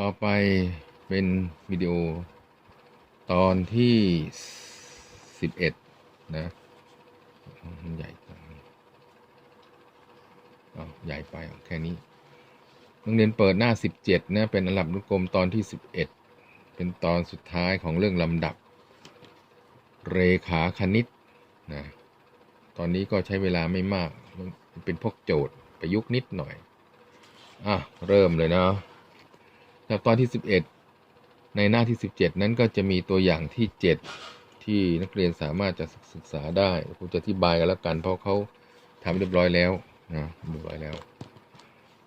ต่อไปเป็นวิดีโอตอนที่สิบเอ็ดนะมันใหญ่จังเอใหญ่ไปแค่นี้โรงเรียนเปิดหน้าสิบเจ็ดนะ เป็นอันดับนุกรมตอนที่สิบเอ็ดเป็นตอนสุดท้ายของเรื่องลำดับ เรขาคณิตนะตอนนี้ก็ใช้เวลาไม่มาก เป็นพวกโจทย์ประยุกต์นิดหน่อย อะ เริ่มเลยเนาะ จากตอนที่ 11 ในหน้าที่ 17 นั้นก็จะมีตัวอย่างที่ 7 ที่นักเรียนสามารถจะศึกษาได้ครูจะอธิบายกันแล้วกัน เพราะเขาทำเรียบร้อยแล้วนะเรียบร้อยแล้ว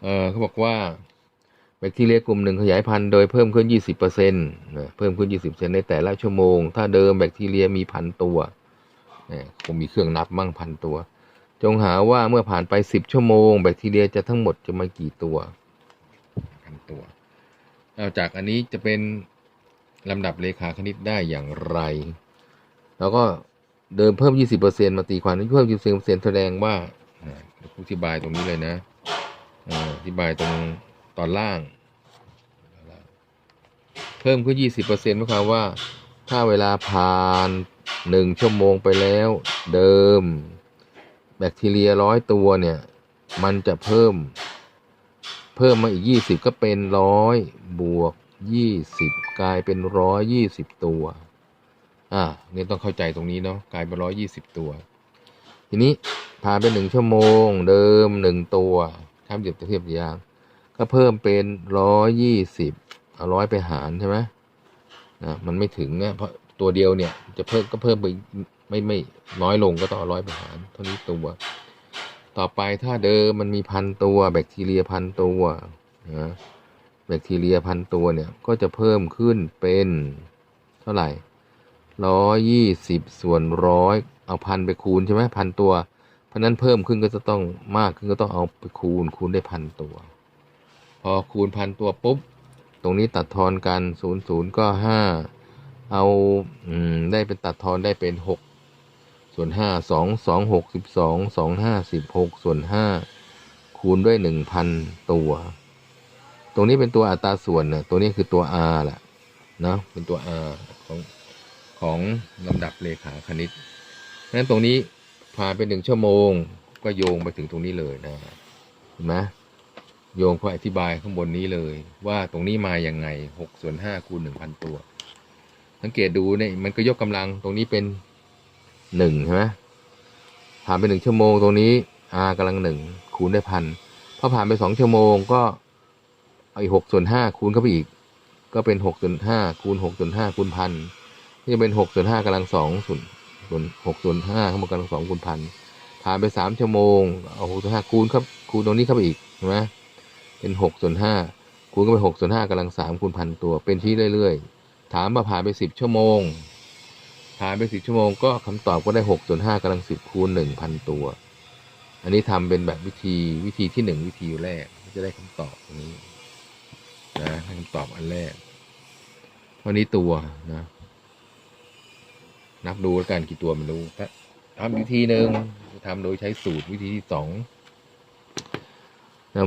เออเขาบอกว่าแบคทีเรียกลุ่มหนึ่งขยายพันธุ์โดยเพิ่มขึ้น 20%นะเพิ่มขึ้น 20%ในแต่ละชั่วโมง ถ้าเดิมแบคทีเรียมีพันตัวคงมีเครื่องนับมั่งพันตัว จงหาว่าเมื่อผ่านไป 10 ชั่วโมง แบคทีเรียจะทั้งหมดจะมากี่ตัวพันตัว เอาจากอันนี้จะเป็นลำดับเลขาคณิตได้อย่างไร แล้วก็เดิมเพิ่ม 20%มาตีความเพิ่ม 20%แสดงว่าอ่าเดี๋ยวครูอธิบายตรงนี้เลยนะอ่าอธิบายตรงตอนล่าง เพิ่มขึ้น 20%หมายความว่า ถ้าเวลาผ่านหนึ่งชั่วโมงไปแล้ว เดิม แบคทีเรียร้อยตัวเนี่ย มันจะเพิ่ม เพิ่มมาอีก 20 ก็เป็นร้อยบวก 20 กลายเป็นร้อยยี่สิบตัว อ่าเนี่ยต้องเข้าใจตรงนี้เนาะกลายเป็นร้อยยี่สิบตัว ทีนี้ผ่านไปหนึ่งชั่วโมง เดิมหนึ่งตัวข้ามเดียบเทียบยาง ก็เพิ่มเป็นร้อยยี่สิบเอาร้อยไปหารใช่ไหมนะมันไม่ถึงเนี่ยเพราะตัวเดียวเนี่ยจะเพิ่มก็เพิ่มไปไม่ไม่น้อยลงก็ต้องเอาร้อยไปหารเท่านี้ตัว ต่อไปถ้าเดิมมันมีพันตัวแบคทีเรียพันตัวนะแบคทีเรียพันตัวเนี่ยก็จะเพิ่มขึ้นเป็นเท่าไหร่ร้อยยี่สิบส่วนร้อยเอาพันไปคูณใช่ไหมพันตัว เพราะนั้นเพิ่มขึ้นก็จะต้องมากขึ้นก็ต้องเอาไปคูณคูณได้พันตัว พอคูณพันตัวปุ๊บ ตรงนี้ตัดทอนกันศูนย์ศูนย์ก็ห้าเอาอได้เป็นตัดทอนได้เป็นหก ส่วนห้าสองสองหกสิบสองสองห้าสิบหกส่วนห้าคูณด้วยหนึ่งพันตัว ตรงนี้เป็นตัวอัตราส่วนนะตัวนี้คือตัว r แหละเนาะเป็นตัว r ของของลำดับเลขาคณิตเพราะฉะนั้นตรงนี้ผ่านไปหนึ่งชั่วโมง ก็โยงไปถึงตรงนี้เลยนะเห็นไหมโยงเขาอธิบายข้างบนนี้เลย ว่าตรงนี้มาอย่างไงหกส่วนห้าคูณหนึ่งพันตัว สังเกตดูเนี่ยมันก็ยกกำลังตรงนี้เป็น หนึ่งใช่ไหมผ่านไปหนึ่งชั่วโมงตรงนี้ r กำลังหนึ่งคูณได้พันพอผ่านไปสองชั่วโมงก็เอาอีกหกส่วนห้าคูณเข้าไปอีก ก็เป็นหกส่วนห้าคูณหกส่วนห้าคูณพันนี่จะเป็นหกส่วนห้ากำลังสองส่วนส่วนหกส่วนห้าข้างบนกำลังสองคูณพันผ่านไปสามชั่วโมงเอาหกส่วนห้าคูณครับคูณตรงนี้เข้าไปอีกใช่ไหมเป็นหกส่วนห้าคูณก็เป็นหกส่วนห้ากำลังสามคูณพันตัวเป็นที่เรื่อยๆ ถามมาผ่านไปสิบชั่วโมง ผ่านไปสิบชั่วโมงก็คำตอบก็ได้หกส่วนห้ากำลังสิบคูณหนึ่งพันตัว อันนี้ทำเป็นแบบวิธีวิธีที่หนึ่งวิธีแรกจะได้คำตอบตรงนี้นะคำตอบอันแรกเท่านี้ตัวนะ นับดูแล้วกันกี่ตัวไม่รู้ถ้าทำวิธีหนึ่งทำโดยใช้สูตรวิธีที่สอง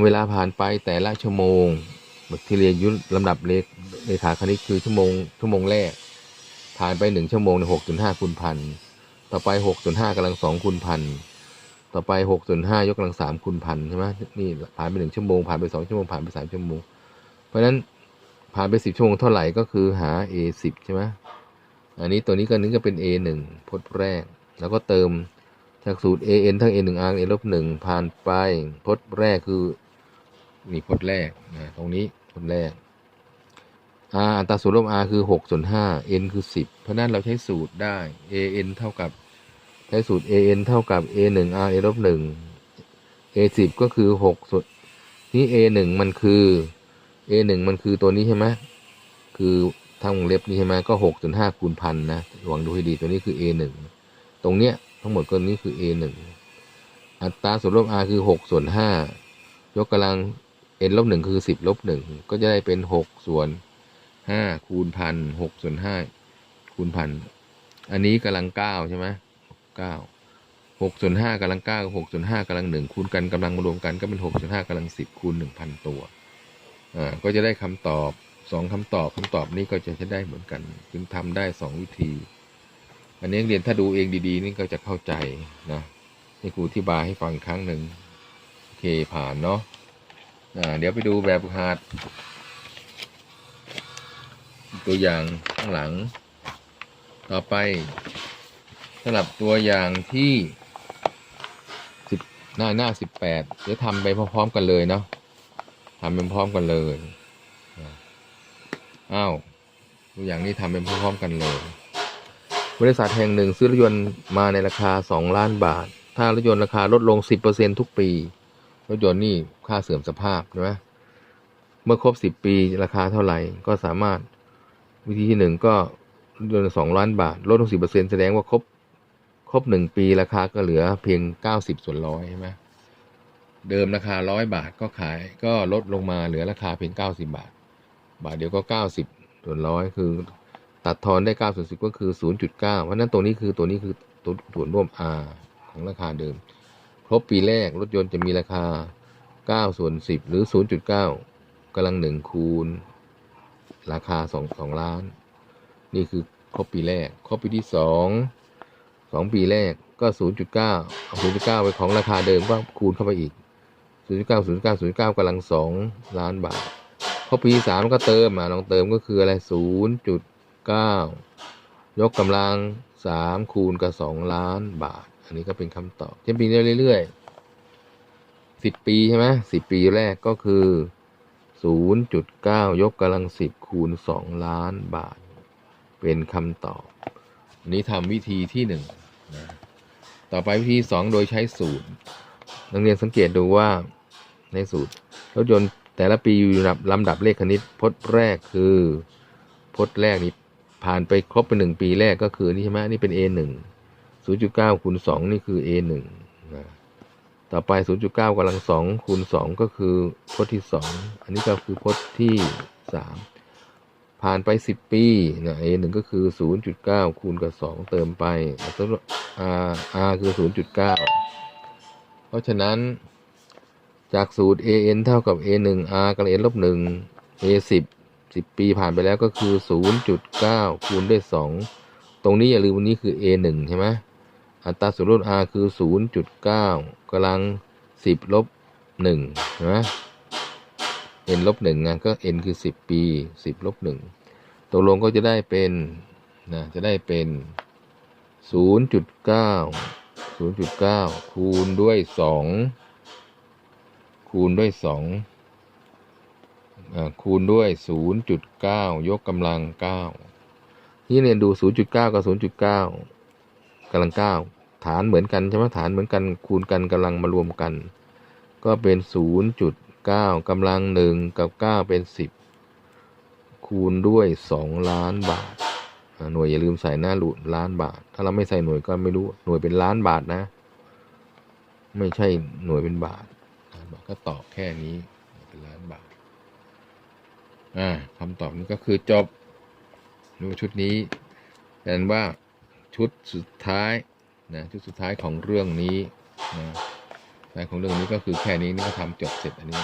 เวลาผ่านไปแต่ละชั่วโมงบคทีเรียนยุลำดับเลขเลขาคณิตคือชั่วโมงชั่วโมงแรก ผ่านไปหนึ่งชั่วโมงในหกจุดห้าคูณพันต่อไปหกจุดห้ากำลังสองคูณพันต่อไปหกจุดห้ายกกำลังสามคูณพันใช่ไหมนี่ผ่านไปหนึ่งชั่วโมงผ่านไปสองชั่วโมงผ่านไปสามชั่วโมง เพราะฉะนั้นผ่านไปสิบชั่วโมงเท่าไหร่ก็คือหา a สิบใช่ไหมอันนี้ตัวนี้ก็นึกก็เป็น a หนึ่งพจน์แรก แล้วก็เติมจากสูตร an ทั้ง a หนึ่ง r a ลบหนึ่งผ่านไปพจน์แรกคือนี่พจน์แรกนะตรงนี้พจน์แรก อัตราส่วนลบ r คือหกส่วนห้า n คือสิบเพราะนั้นเราใช้สูตรได้ an เท่ากับใช้สูตร an เท่ากับ a หนึ่ง r a ลบหนึ่ง a สิบก็คือหกส่วนนี่ a หนึ่งมันคือ a หนึ่งมันคือตัวนี้ใช่ไหมคือทางวงเล็บนี่ใช่ไหมก็หกส่วนห้าคูณพันนะลองดูให้ดีตัวนี้คือ a หนึ่งตรงเนี้ยทั้งหมดก็นี้คือ a หนึ่งอัตราส่วนลบ r คือหกส่วนห้ายกกำลัง n ลบหนึ่งคือสิบลบหนึ่งก็จะได้เป็นหกส่วน ห้าคูณพันหกส่วนห้าคูณพันอันนี้กำลังเก้าใช่ไหมเก้าหกส่วนห้ากำลังเก้าหกส่วนห้ากำลังหนึ่งคูณกันกำลังมารวมกันก็เป็นหกส่วนห้ากำลังสิบคูณหนึ่งพันตัวอ่าก็จะได้คำตอบสองคำตอบคำตอบนี้ก็จะใช้ได้เหมือนกัน จึงทำได้สองวิธี อันนี้เรียนถ้าดูเองดีๆ นี่ก็จะเข้าใจนะนี่ครูอธิบายให้ฟังครั้งหนึ่งโอเคผ่านเนาะอ่าเดี๋ยวไปดูแบบหัด ตัวอย่างข้างหลัง ต่อไปสำหรับตัวอย่างที่สิบหน้าหน้าสิบแปดเดี๋ยวทำไปพร้อมๆกันเลยเนาะทำไปพร้อมกันเลยอ้าวตัวอย่างนี้ทำไปพร้อมๆกันเลย บริษัทแห่งหนึ่งซื้อรถยนต์มาในราคา2ล้านบาท ถ้ารถยนต์ราคาลดลง10%ทุกปี รถยนต์นี่ค่าเสื่อมสภาพใช่ไหมเมื่อครบ10ปีราคาเท่าไหร่ก็สามารถ วิธีที่หนึ่งก็รถยนสองล้านบาท ลดลง10%แสดงว่าครบ ครบหนึ่งปีราคาก็เหลือเพียง90ส่วนร้อยใช่ไหมเดิมราคาร้อยบาทก็ขายก็ลดลงมาเหลือราคาเพียง90บาท บาทเดียวก็90ส่วนร้อยคือ ตัดทอนได้9ส่วน10ก็คือ0.9เก้าเพราะนั้นตัวนี้คือตัวนี้คือตัวส่วนร่วม R ของราคาเดิม ครบปีแรกรถยนต์จะมีราคา9ส่วน10 หรือ 0.9กำลังหนึ่งคูณ ราคา2 2ล้าน นี่คือครบปีแรกครบปีที่2 2ปีแรกก็0.9เอา0.9ไปของราคาเดิมก็คูณเข้าไปอีก0.9 0.9 0.9กำลัง2ล้านบาทพอปีสามก็เติมมาลองเติมก็คืออะไรศูนย์จุดเก้ายกกำลังสามคูณกับสองล้านบาท อันนี้ก็เป็นคำตอบเช่นปีเรื่อยๆสิบปีใช่ไหมสิบปีแรกก็คือ ศูนย์จุดเก้ายกำลังสิบคูณสองล้านบาท เป็นคำตอบ นี้ทำวิธีที่หนึ่งนะต่อไปวิธีสองโดยใช้สูตร นักเรียนสังเกตดูว่าในสูตร รถยนต์แต่ละปีอยู่ลำดับเลขคณิตพจน์แรกคือ พจน์แรกนี้ผ่านไปครบไปหนึ่งปีแรกก็คือนี่ใช่ไหมนี่เป็น A หนึ่งศูนย์จุดเก้าคูณสองนี่คือ A หนึ่งนะ ต่อไปศูนย์จุดเก้าลังสองคูณสองก็คือพจน์ที่สองอันนี้ก็คือพจน์ที่สามผ่านไปสิบปีนะ A หนึ่งก็คือศูนย์จุดเก้าคูณกับสองเติมไปสำหรับ R R คือศูนย์จุดเก้าเพราะฉะนั้นจากสูตร an เท่ากับ a 1 r กับ n ลบ1 a 10 10 ปีผ่านไปแล้วก็คือ 0.9 คูณด้วย 2 ตรงนี้อย่าลืมวันนี้คือ a 1ใช่ไหม อัตราส่วนลด r คือ 0.9กำลัง 10 ลบ1ใช่ไหม n ลบ1ไงก็ n คือ 10 ปี 10 ลบ1ตกลงก็จะได้เป็นนะจะได้เป็น 0.9 0.9 คูณด้วย 2 คูณด้วยสองคูณด้วยศูนย์จุดเก้ายกกำลังเก้าที่เรียนดูศูนย์จุดเก้ากับศูนย์จุดเก้ากำลังเก้าฐานเหมือนกันใช่ไหมฐานเหมือนกันคูณกันกำลังมารวมกัน ก็เป็นศูนย์จุดเก้ากำลังหนึ่งกับเก้าเป็นสิบคูณด้วยสองล้านบาทหน่วยอย่าลืมใส่หน้าหลุดล้านบาท ถ้าเราไม่ใส่หน่วยก็ไม่รู้หน่วยเป็นล้านบาทนะ ไม่ใช่หน่วยเป็นบาทล้านบาทก็ตอบแค่นี้เป็นล้านบาทอ่าคำตอบนี้ก็คือจบดูชุดนี้แปลว่า ชุดสุดท้ายนะชุดสุดท้ายของเรื่องนี้นะท้ายของเรื่องนี้ก็คือแค่นี้นี่ก็ทำจบเสร็จอันนี้